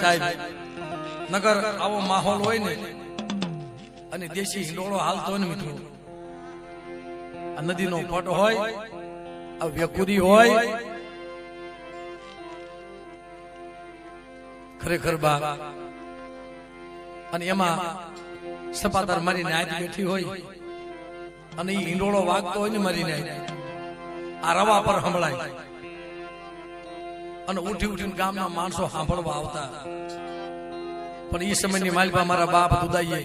સાહેબ, નગર આવો માહોલ હોય ને, અને દેશી હિંડોળો હાલતો ને મિત્રો, આ નદીનો પટ હોય, આ વ્યકુરી હોય, ખરેખર બા, અને એમાં સપાતર મારી નાયત બેઠી હોય, અને એ હિંડોળો વાગતો હોય ને મારી નાયત આ રવા પર સંભળાય. અને ઉઠી ઉઠીને ગામના માણસો સાંભળવા આવતા. પણ એ સમયની માલિકા મારા બાપ દુદાઈએ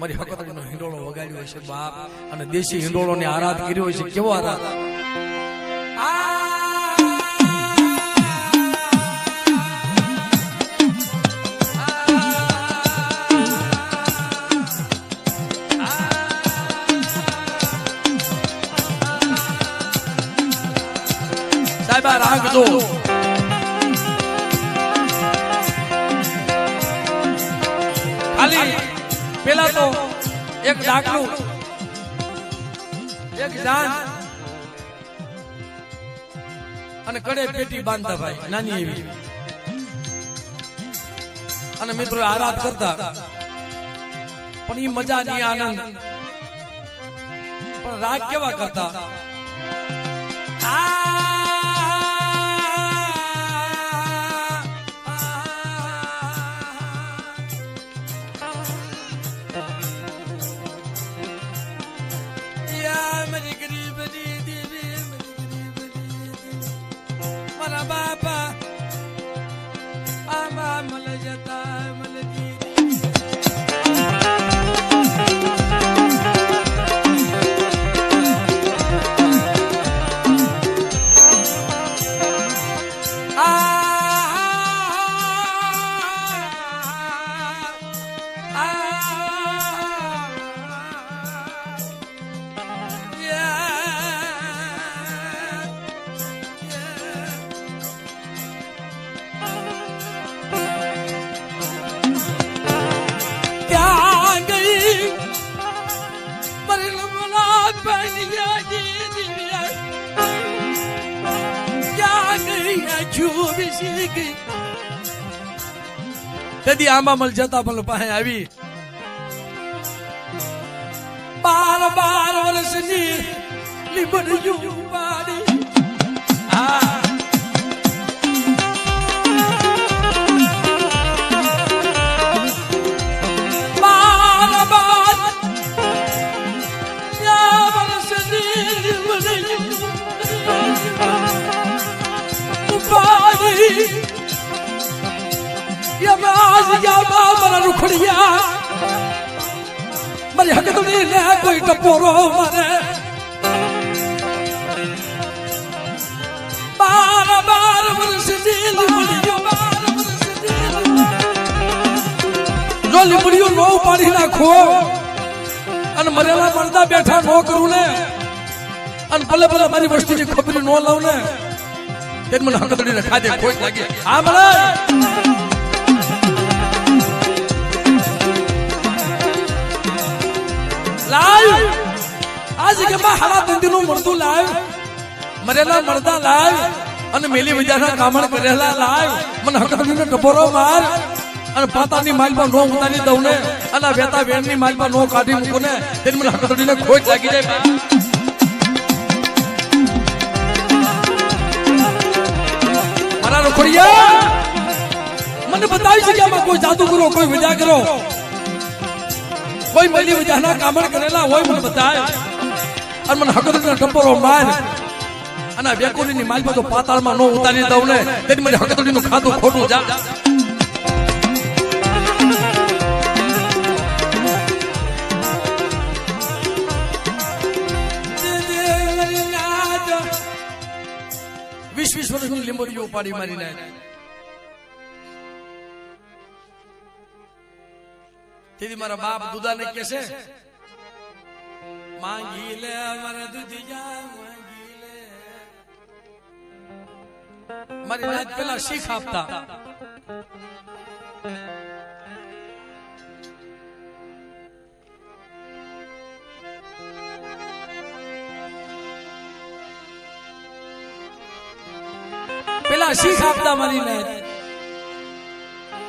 મારી હકતડીનો હિંડોળો વગાડ્યો હશે બાપ. અને દેશી હિંડોળોને આરાધ કર્યો હશે કેવો આરાધ? સાહેબ આ રાગ ખાલી પેલા તો એક ડાકલું, એક જાન અને કડે પેટી બાંધતા ભાઈ, નાની એવી. અને મિત્રો આરાધ કરતા. પણ એ મજા ની આનંદ. પણ રાગ કેવા કરતા? બાપા. આમાં મલ જતા તેથી આંબામલ જતા મલ પાસે આવી. બાર બાર વર્ષની લીમડીયું મારી હક તો ને કોઈ ટપોરો મારે. બાર બાર વર્ષ જેલ મળ્યો બાર વર્ષ જો લીમડીઓ નો પાડી નાખો, અને મરેલા મરદા બેઠા નો કરું ને અને ભલે ભલે મારી વસ્તુની ખબર નો લાવ ને તે મને હકતડીને ખાધે ખોટ લાગે આ મળે લાવ આ જગ્યામાં હાડા દંડીનું મળતું લાવ મરેલા મળતા લાવ અને મેલી વિદ્યાના કામણ કરેલા લાવ મને હકતડીને ટપોરો માર. અને પાતાની માલમાં નો ઉતારી દઉં ને. અને વેતા વેણની માલમાં નો કાઢી મૂકું ને. તેને મને હકતડીને ખોટ લાગી જાય. મારા રોકડિયા મને બતાવી છે કોઈ કોઈ જાદુગરો, કોઈ વિદ્યા કરો કોઈ મેલી વિધાના કામણ કરેલા હોય મને બતાય અને મને હકદરના ટપોરો માર. અને આ વેકુરીની માલમાં તો પાતાળમાં નો ઉતારી દઉં ને તેથી મને હકતડીનું ખાતું ખોટું જા. વીસ વીસ વર્ષની લીંબડીઓ ઉપાડી મારીને. તેથી મારા બાપ દુદાને કે છે માંગી લે મારા દુધિયા માંગી લે. મારી વાત પેલા શીખ આપતા. પેલા શીખ આપતા મારી નાત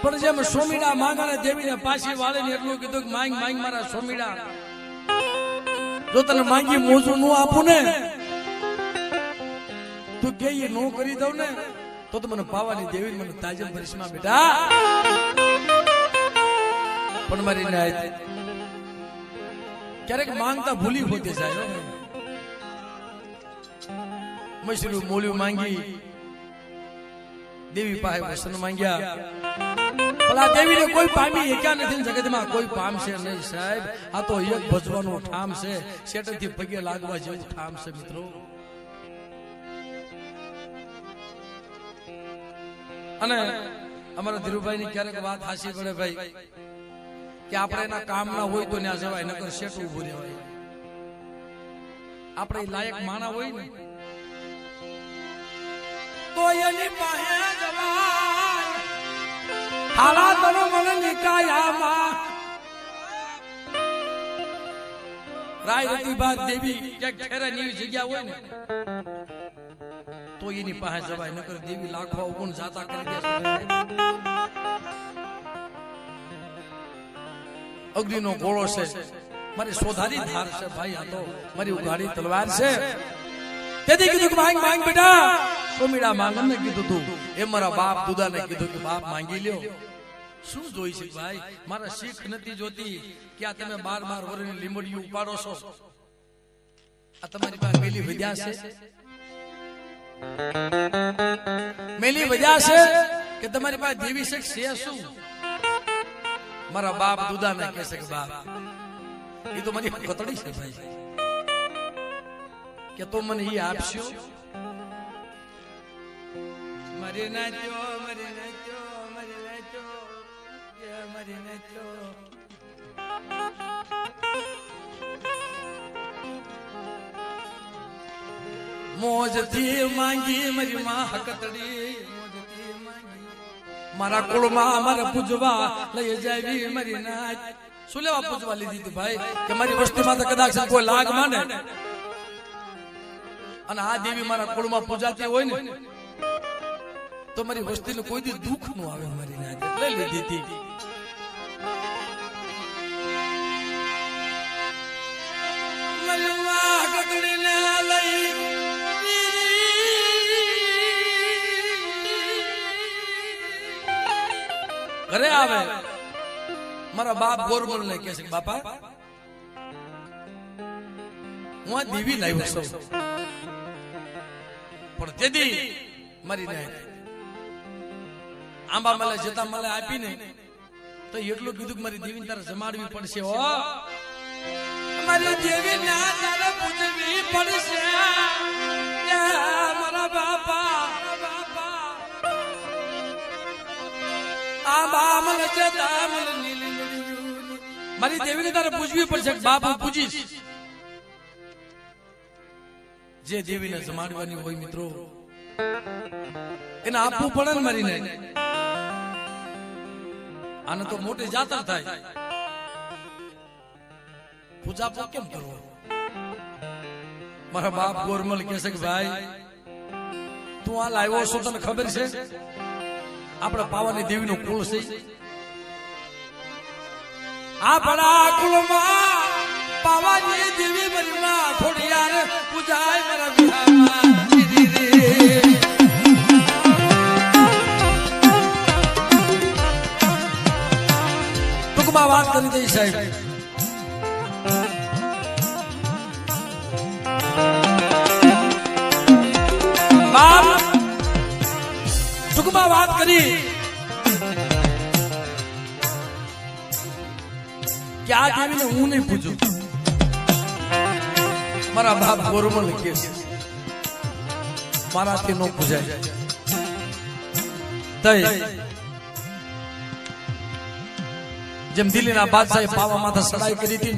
પણ જેમ સોમીડા માંગણે દેવીને પાછી વાળીને એટલું કીધું કે માંગ માંગ મારા સોમીડા જો તને માંગી મોજું નું આપું ને, તું કે નો કરી દઉં ને, તો તો મને પાવાની દેવી મને તાજમ ભરીશમાં બેટા. પણ મારી નાય, ક્યારેક માંગતા ભૂલી હોતી જાય મશરૂ મોલ્યું માંગી, દેવી પાસે વસન માંગ્યા. ભલા દેવીને સાહેબ. આ તો એક ભજવાનું ઠામ છે. પગે લાગવા જેવું અને અમારા ધીરુભાઈ ની ક્યારેક વાત હાસી પડે ભાઈ, કે આપણે એના કામ ના હોય તો ત્યાં જવાય, નકર શેઠ ઉભું રહેવાય. આપણે લાયક માણા હોય ને, તો એની પાસે જવાય હાલા તનો મને ગોળો છે. મારી સોધારી ધાર છે ભાઈ, આ તો મારી ઉઘાડી તલવાર છે. તેથી કીધું કે માંગ બેટા સોમીડા માંગમ ને કીધું તું. એ મારા બાપ દુદાને કીધું કે, બાપ, માંગી લ્યો. શું જોઈ છે ભાઈ? મારા શીખ નથી જોતી કે આ તમે બાર બાર વર્ષની લીમડી ઉપાડો છો. આ તમારી પાસે મેલી વિદ્યા છે? મેલી વધ્યા છે કે તમારી પાસે દેવી શેખ છે શું? મારા બાપ દુદાને કહે છે કે, બાપ એ તો મારી કતડી છે ભાઈ. કે તો મને એ આપશો? મરી નાચો મરી નાચો મરી નાચો મરી નાચો મોજથી માંગી મારી માં હકતડી. મારા કુળમાં મારા પૂજવા લઈ જાવી મારી નાચ શું લેવા પૂજવા લીધી હતી ભાઈ? કે મારી વસ્તીમાં તો કદાચ કોઈ લાગ માને અને આ દેવી મારા કુળમાં પૂજાતી હોય ને તો મારી વસ્તીને કોઈ દી દુઃખનું આવે મારી લઈ લીધી હતી. ઘરે આવે. મારા બાપ ગોરમલ ને કે છે બાપા, હું આ દેવી લાવ્યો છું. પણ તેથી મારી ને આંબા મળે જતા મલે આપીને. તો એટલું કીધું કે મારી દેવી તારે જમાડવી પડશે, હો. મારી દેવી ના તારે પૂજવી પડશે. મારા બાપા, મારી દેવીને તારે પૂજવી પડશે બાપુ પૂજીશ. જે દેવીને જમાડવાની હોય મિત્રો એને આપવું પડે ને મરીને. આને તો મોટી જાતર થાય. પૂજા પૂજા કેમ કરવો? મારા બાપ ગોરમલ કહે છે કે, ભાઈ, તું આ લાવ્યો છો, તને ખબર છે? આપણે પાવાની દેવીનો કુળ છે. આપણા કુળમાં પાવાની દેવી મરીમાં થોડી યાર પૂજાય મારા વિહારમાં સાહેબ. ટૂંકમાં વાત કરી. કે આ હું નહીં પૂછું મારા બાપ ગોરમલ કે છે, મારાથી નો પૂજાય. તઈ જેમ દિલ્હીના બાદશાહે પાવા માથા સડાઈ કરી હતી.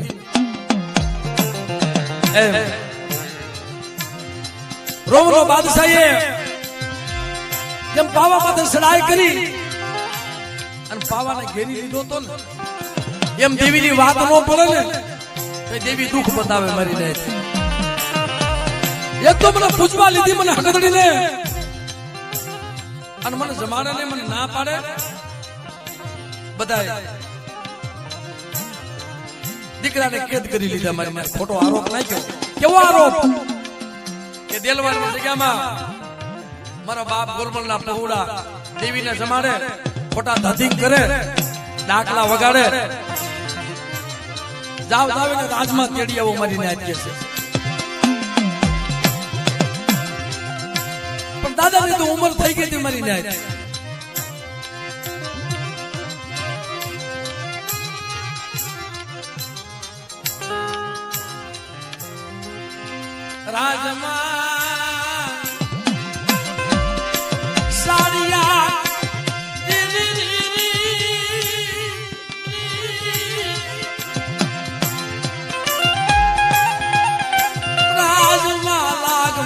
એમ. રોમનો બાદશાહે જેમ પાવા માથે સડાઈ કરી અને પાવાને ઘેરી લીધો તો ને. એમ દેવીની વાત નો પડે ને દેવી દુઃખ બતાવે મારી છે એક તો મને પૂછવા લીધી મને હકતડીને અને મને જમાડે ને મને ના પાડે. બધા દીકરાને કેદ કરી લીધા મારી મારે ખોટો આરોપ નાખ્યો. કેવો આરોપ? કે દેલવાની જગ્યામાં મારા બાપ ગોરમલના પહોળા દેવીને જમાડે ખોટા ધતિંગ કરે ડાકલા વગાડે. જાવ જાવ ને રાજમાં તેડી આવો મારી કે છે. પણ દાદાની તો ઉંમર થઈ ગઈ હતી મારી નાત રાજમાં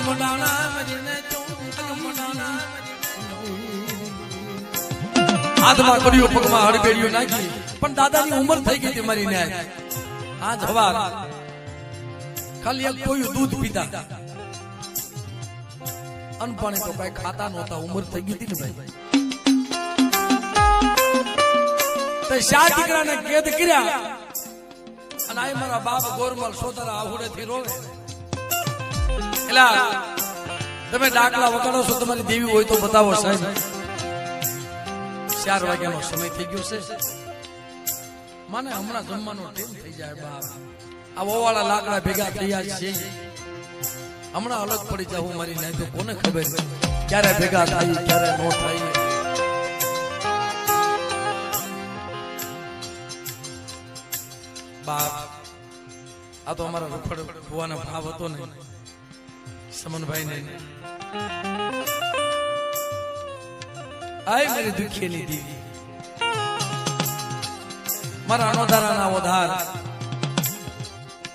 મડાણા હાથમાં કર્યું પગમાં હડબેડિયું નાખી, પણ દાદાની ઉંમર થઈ ગઈ હતી મારી ન્યાય. આ જવાબ ખાલી એક કોઈ દૂધ પીતા અનપાણી તો કઈ ખાતા નહોતા, ઉંમર થઈ ગઈ હતી ને ભાઈ. તો શા દીકરાને કેદ કર્યા. અને આ મારા બાપ ગોરમલ સોતરા આહુડે થી રોવે. એટલે તમે ડાકલા વગાડો છો, તમારી દેવી હોય તો બતાવો સાહેબ. ચાર વાગ્યાનો સમય થઈ ગયો છે. મને હમણાં જમવાનો ટાઈમ થઈ જાય બાપ. આ ઓવાળા લાકડા ભેગા થયા છે. હમણાં અલગ પડી જાવ મારી નહીં તો કોને ખબર? ક્યારે ભેગા થાય, ક્યારે નો થાય. બાપ, આ તો અમારા રૂખડ ભુવાનો ભાવ હતો ને સમનભાઈ ને આય મારી દુખીની દીવી મારા અનોધારાના ઓધાર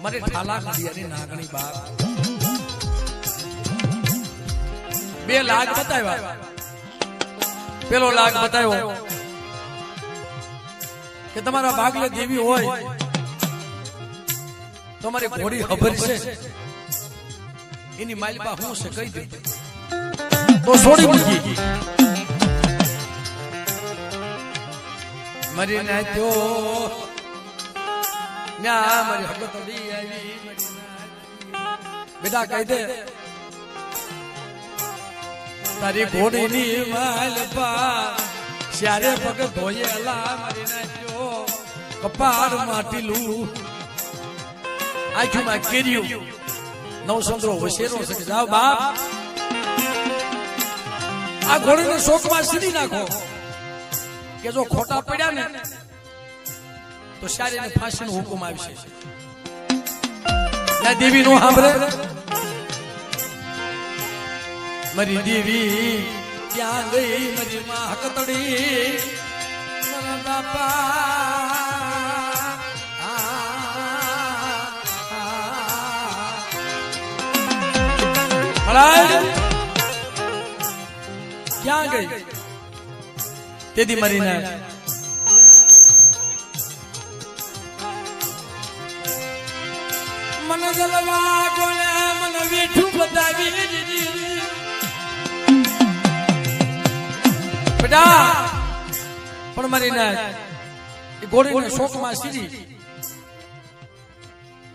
મારી ઠાલા નદીયાની નાગણી બાર બે લાગ બતાવ્યા. પેલો લાગ બતાવ્યો કે તમારા બાગલે દેવી હોય, તમારી ઘોડી ખબર છે. એની માલિકા હું છે કહી દે. તો છોડી મૂકી. મરી નાખ્યો ન્યા મારી હગતડી આવી. મરી નાખ્યો. બેટા કહી દે. તારી ઘોડીની માલપા શ્યારે પગ ધોયેલા મારી નાખ્યો. કપાળ માટીલું. આંખમાં કેર્યું. નવસંદ્રો વસેરો છે જાવ બાપ. આ ઘોડીને શોકમાં સીધી નાખો. કે જો ખોટા પડ્યા ને તો શારીને ફાંસીનો હુકમ આવશે ત્યાં દેવી નું સાંભળે મારી દેવી ક્યાં ગઈ મારી માં હકતડી. મારા બાપા. ક્યાં ગઈ? તેથી મરીને. પણ મરીને એ ઘોડીને શોકમાં સીધી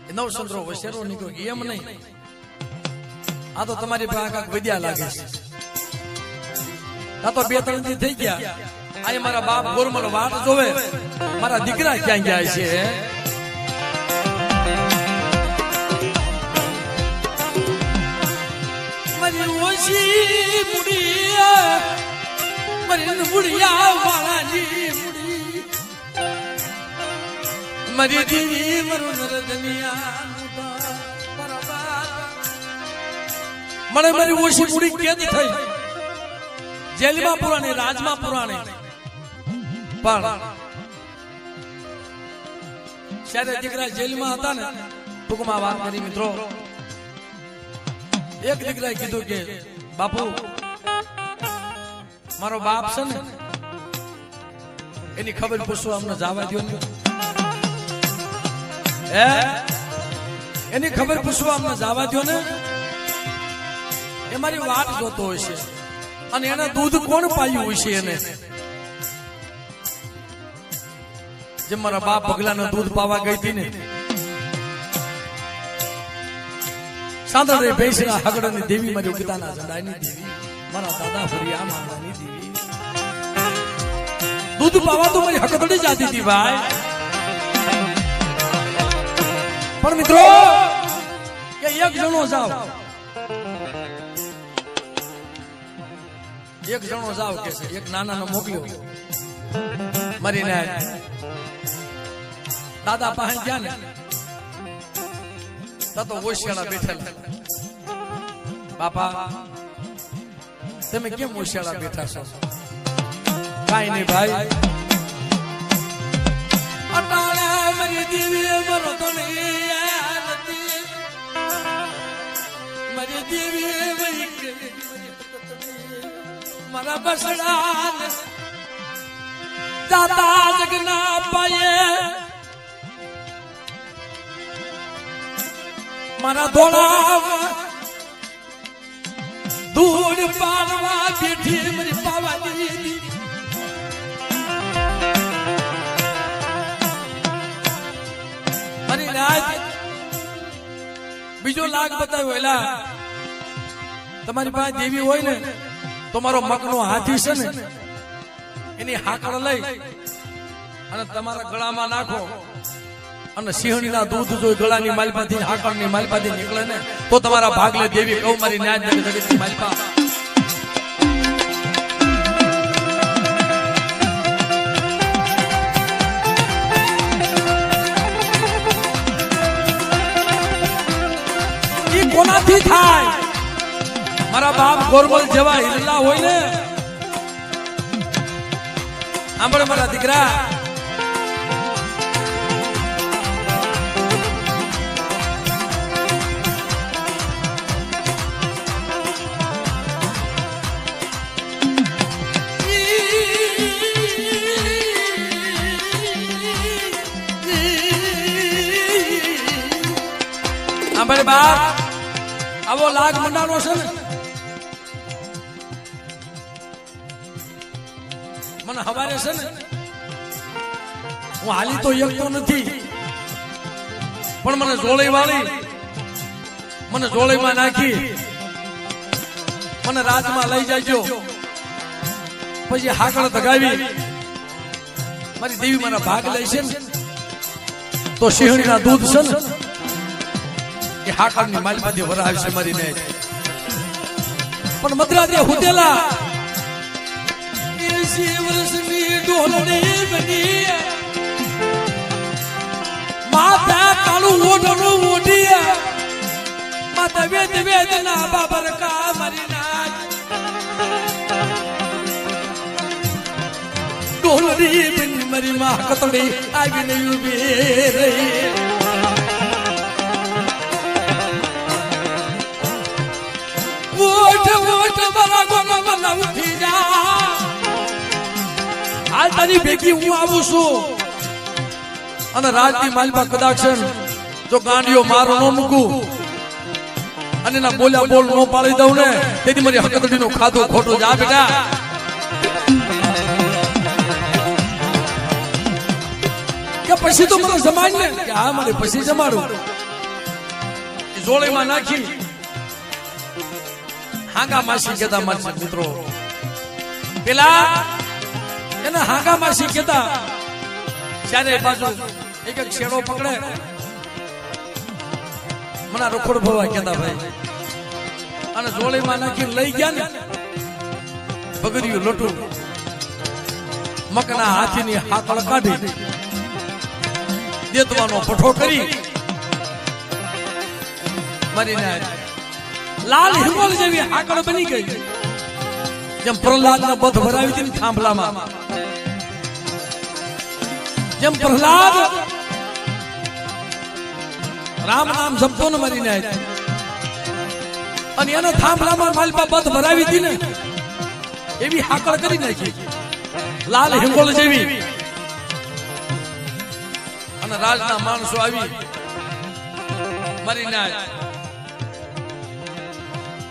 એ નવસંદ્રો વસેરો નીકળ્યો, એમ નહીં. આ તો તમારી પાસે વિદ્યા લાગે છે. આ તો બે ત્રણ દી થઈ ગયા. આ મારા બાપ ગોરમલ વાટ જોવે. મારા દીકરા ક્યાં ગયા છે મારી ઓછી મુડિયા મારી મુડિયા વાળાની મુડી મારી દીવી મરું નરદનિયા મને મારી ઓછી મૂડી કેદ થઈ જેલમાં પુરાણી રાજમાં પુરાણી પણ જ્યારે દીકરા જેલમાં હતા ને, ટૂંકમાં વાત કરી મિત્રો. એક દીકરાએ કીધું કે બાપુ, મારો બાપ છે ને, એની ખબર પૂછો, અમને જવા દો ને. એની ખબર પૂછવા અમને જવા દો ને. એ મારી વાત જોતો હોય છે. અને એને દૂધ કોણ પાયું હોય છે એને? જેમ મારા બાપ પગલાના દૂધ પાવા ગઈ હતી ને સાંદળે ભેંસના હગડની દેવી મારી ઉગતાના ઝંડાની દેવી. મારા દાદા ફરિયા મામાની દેવી. દૂધ પાવા તો મારી હકદડી જાતી હતી ભાઈ. પણ મિત્રો કે એક જણો જાવ એક જણો જાવ કે એક નાનાનો મોકલ્યો. મરીને દાદા પાસે ગયા ને તા ઓશિયાળા બેઠેલા. બાપા, તમે કેમ ઓશિયાળા બેઠા છો? કાઈ નહીં ભાઈ. દેવી મરો તો મારી દેવી મરી મારા બસડા દાદા જગના મારા ધોળા ધૂળ પાડવા બેઠી મારી પાવા દીદી મારી રાજ બીજો લાગ બતાવ્યો, એલા, તમારી પાસે દેવી હોય ને, તો મારો મકનો હાથી છે ને, એની હાકડ લઈ અને તમારા ગળામાં નાખો. અને સિંહણીના દૂધ જો ગળાની માલપાથી હાકડની માલપાથી નીકળે ને, તો તમારા ભાગલે દેવી કૌમારી ન્યાજ જગત જગતની માલપા. કોનાથી થાય? મારા બાપ ગોરબલ જેવા હિલ્લા હોય ને. આંબળ મારા દીકરા. સાંભળ બાપ. આવો લાગ મંડાનો છે ને. મને હવારે છે ને. હું હાલી તો એકતો નથી. પણ મને જોળી વાળી. મને જોળીમાં નાખી. મને રાતમાં લઈ જાયજો પછી હાકળ ધગાવી. મારી દેવી મારા ભાગ લે છે તો સિંહણીના દૂધ છે ને. એ હાકળની માલમાંથી વરાવી છે મારી ને પણ મદ્રાદે હુતેલા એસી વર્ષની ડોલણી બની માતા કાળું ઓઢણું ઓઢી માતા વેદ વેદના બાબર કા મારી નાચ ડોલડી બની મારી માં કતડી આવીને ઊભી રહી. હાલ દઉં ને, તેથી મારી હકતડી નું ખાધું ખોટું જા કે પછી તો મને જમાડ ને કે હા મારે પછી જમાડું. જોળીમાં નાખી હાંગા માસી કેતા માસી મિત્રો. પેલા એને હાંગા માસી કેતા ચારે બાજુ એક એક શેડો પકડે. મને રખોડ ભરવા કેતા ભાઈ. અને જોળીમાં નાખી લઈ ગયા ને બગડ્યું લોટું. મકના હાથીની હાથળ કાઢી. દેતવાનો પઠો કરી. મરીને લાલ હિંગોલ જેવી હાકળ બની ગઈ. જેમ પ્રહલાદ ને બધ ભરાવી હતી થાંભલામાં. જેમ પ્રહલાદ રામ નામ જપતો ને મરીને અને એને થાંભલામાં માલપા બધ ભરાવી હતી ને, એવી હાકળ કરી નાખી. લાલ હિંગોળ જેવી. અને રાજના માણસો આવી. મરીને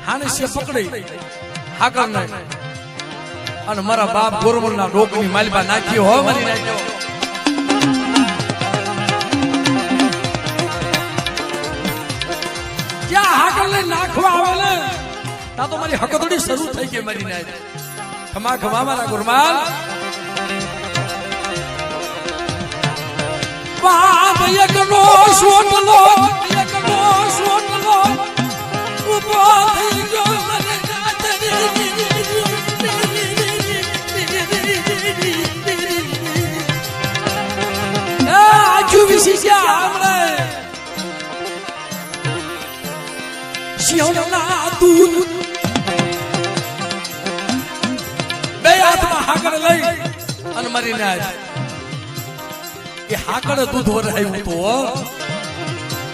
હાનસીએ પકડી. હાકર ને અને મારા બાપ ગોરમલ ના રોગની માલિબા નાખી હો મારી નાખ્યો. ક્યાં હાકર ને નાખવા આવે ને? તા તો મારી હકતડી શરૂ થઈ ગઈ મારી નાખી. ખમા ખમા મારા ગુરમાલ. બાપ યકનો સોટલો યકનો સોટલો હમણે શિવના દૂધ બે હાથમાં હાકડ લઈ અને મરીને આજ એ હાકડ દૂધ વરાયું તો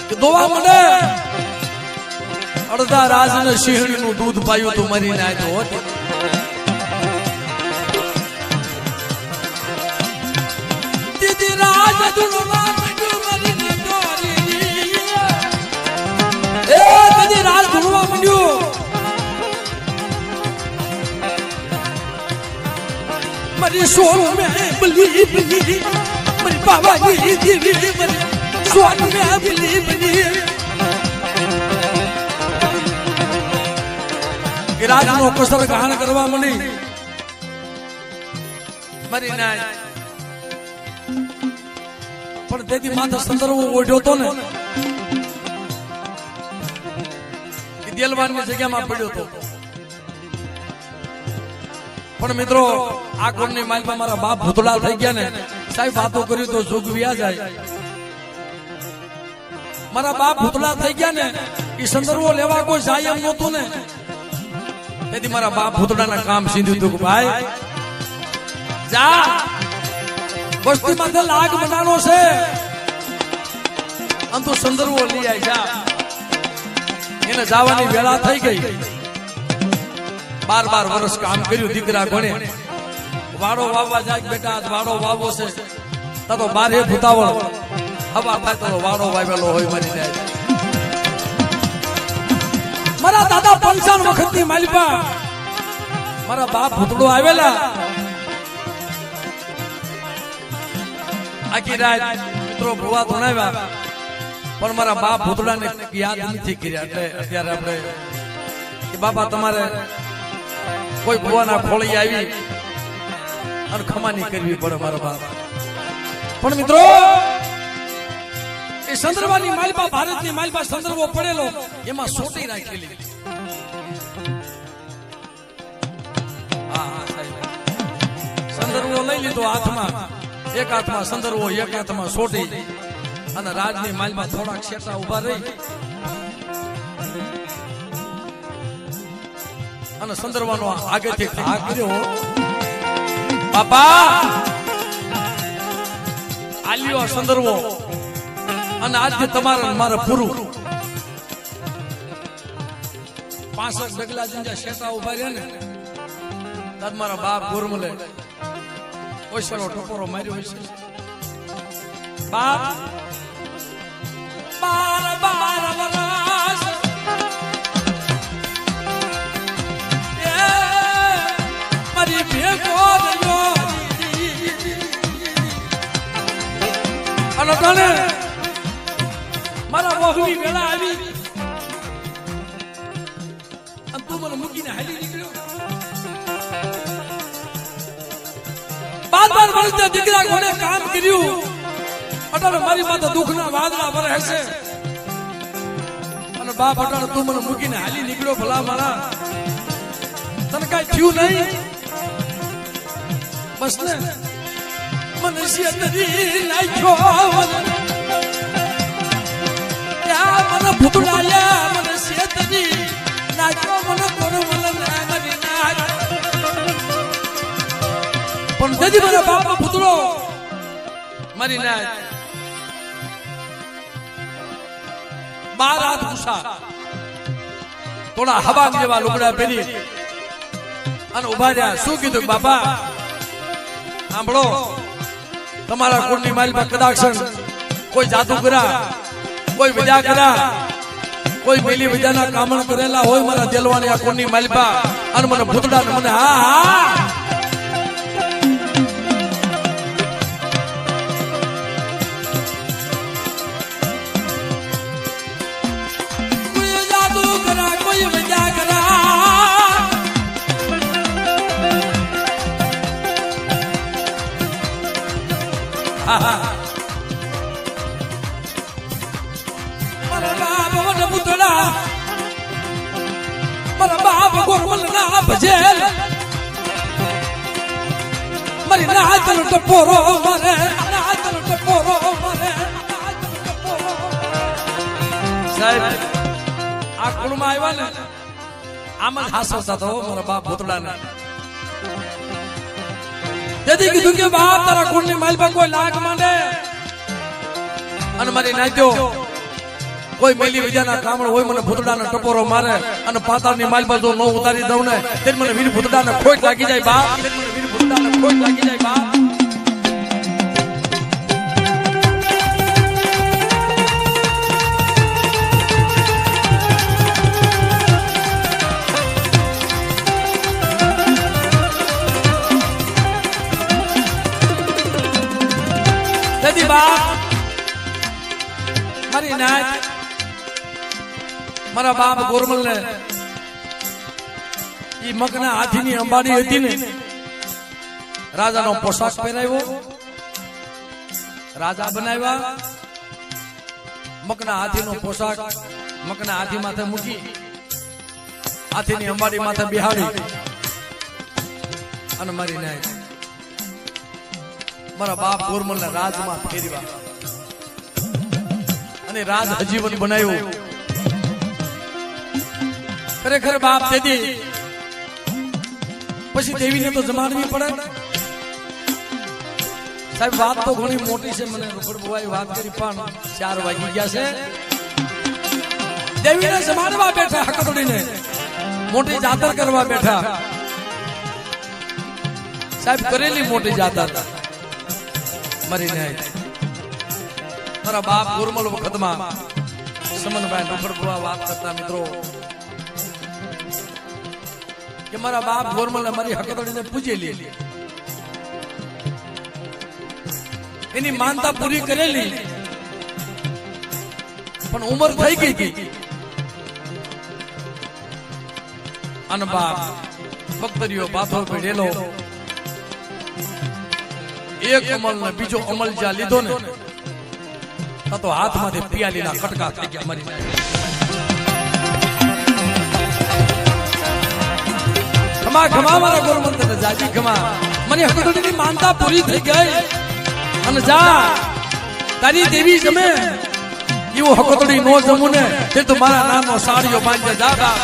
કે દોવા મને. અડધા શિહડી નું દૂધ પાયું તું મરીને તો હોત. રાજ દુલવા મંડ્યું રાજ મારી સોન મેં બલી બલી મારી બાબાની દીવી મારી સોન મેં બલી બલી રાજનો કસર ગાન કરવા મળી. મારી નાય. પણ તેથી માથે સંદર્ભ ઓઢ્યો તો ને? એ દિલવાનની જગ્યામાં પડ્યો હતો પણ મિત્રો આ કોણની માલમાં મારા બાપ ભૂતળા થઈ ગયા ને સાહેબ વાતો કર્યું તો સુખ વ્યા જાય. મારા બાપ ભૂતળા થઈ ગયા ને એ સંદર્ભો લેવા કોઈ જાય એમ નહોતું ને. તેથી મારા બાપ ભૂતડાના કામ સીધું હતું ભાઈ, જા. વસ્તી માથે લાગ બનાનો છે. આમ તો સંદર્ભો લઈ આય, જા. એને જવાની વેળા થઈ ગઈ. બાર બાર વર્ષ કામ કર્યું, દીકરા ભણે. વાડો વાવવા જાય બેટા વાડો વાવો છે. તા તો બારે ભૂતાવળ. હવા થાય તો વાડો વાવેલો હોય મારી જાય. મારા દાદા પંચાવન વખતની માલિપા. મારા બાપ ભૂતડો આવેલા. આખી રાત મિત્રો ભુવા ભણાવ્યા પણ મારા બાપ ભૂતડાને યાદ નથી કર્યા. એટલે અત્યારે આપણે કે બાપા તમારે કોઈ ભુવાના ખોળી આવી અને ખમાની કરવી પડે મારા બાપ. પણ મિત્રો એ સંદર્ભાની માલપા ભારતની માલપા સંદર્ભો પડેલો, એમાં સોટી રાખેલી. સંદર્ભો લઈ લીધો હાથમાં. એક હાથમાં સંદર્ભો, એક હાથમાં સોટી. અને રાજની માલમાં થોડાક શેટા ઊભા રહી. અને સંદર્ભનો આગેથી ઘા કર્યો. બાપા! આલ્યો સંદર્ભો. અને આજથી તમારા મારે પૂરું. પાસઠ ડગલા જંજા શેતા ઊભા રહ્યા ને, તાર મારા બાપ ગુરમલે ઓછેલો ટપોરો માર્યો છે બાપ, બાર બાર, વરસ. એ, મારી ભેગો રહ્યો. અને તને વહુની વેળા આવી. અને તું મને મૂકીને હાલી નીકળ્યો. બાર બાર વર્ષથી દીકરા ઘોડે કામ કર્યું. અટાણે મારી માથે દુઃખના વાદળા ભરે છે અને બાપ અટાણે તું મને મૂકીને હાલી નીકળ્યો, ભલા મારા. તને કઈ થયું નહીં? બસ ને. મને શેતરી નાખ્યો ત્યાં મને ભૂતડાયા મને શેતરી નાખ્યો મને કોણ મને ના મરી નાખ પણ તેથી મારા બાપા પુત્રો મારી નાય બાર હાથ ઉષા થોડા હવા જેવા લુગડા પહેરી અને ઊભા રહ્યા. શું કીધું બાપા? સાંભળો. તમારા કુળની માલમાં કદાચ કોઈ જાદુ કરા કોઈ બીજા કરા કોઈ પેલી બીજાના કામણ કરેલા હોય મારા દેલવાની આ કોની માલિપા. અને મને ભૂતડા મને હા હા. ha ha ગોરમલના ભજેલ. મારી નાચનો ટપોરો મારે નાચનો ટપોરો મરે સાહેબ, આ કુળમાં આવ્યા ને, આમ જ હાસવતા તો મારા બાપ ભૂતડાને. તેથી કીધું કે બાપ તારા કુળની માલ પર કોઈ લાગ માંડે. અને મારી નાચ્યો કોઈ મેલી વિદ્યાના કામળ હોય, મને ભૂતડાને ટપોરો મારે અને પાતાળની માલ નો ન ઉતારી દઉં ને તે મને વીર ભૂતડાને ખોટ લાગી જાય બા વીર ભૂતડાને ખોટ લાગી જાય બા મારી નાચ. મારા બાપ ગોરમલ ને ઈ મગના હાથીની અંબાડી હતી ને રાજાનો પોશાક પહેરાવ્યો. રાજા બનાવ્યા. મકના હાથીનો પોશાક મકના હાથી માથે મૂકી હાથીની અંબાડી માથે બિહાડી અને મારી નાચ મારા બાપ ગોરમલ ના રાજમાં ફેરવા અને રાજ અજીવન બનાવ્યું. ખરેખર બાપ તેથી પછી દેવીને તો જમાડવી પડે સાહેબ વાત તો ઘણી મોટી છે મને રૂપડબુઆએ વાત કરી પણ ચાર વાગી ગયા છે દેવીને જમાડવા બેઠા હકતડીને મોટી જાતર કરવા બેઠા સાહેબ કરેલી મોટી જાતર મરી ન્યાય મારા બાપ ગુરમલ વખતમાં સમનભાઈ ડુંગરપુરા વાત કરતા મિત્રો કે મારા બાપ ગોરમલ મારી હકતડીને પૂજેલી એની માનતા પૂરી કરેલી. પણ ઉંમર થઈ ગઈ હતી. અને બાપ, ભક્તરીઓ પાથો પડેલો એક અમલ ને બીજો અમલ જ્યાં લીધો ને તો હાથમાંથી પિયાલીના કટકા થઈ ગયા, મરી ખમા ખમા, મારા ગુરુ મંદિર જાજી ખમા. મને હકીકતની માનતા પૂરી થઈ ગઈ. અને જા, તારી દેવી જમે. એવું હકતડી નો જમું ને તે તો મારા નામનો સાડીઓ બાંધે જા બાપ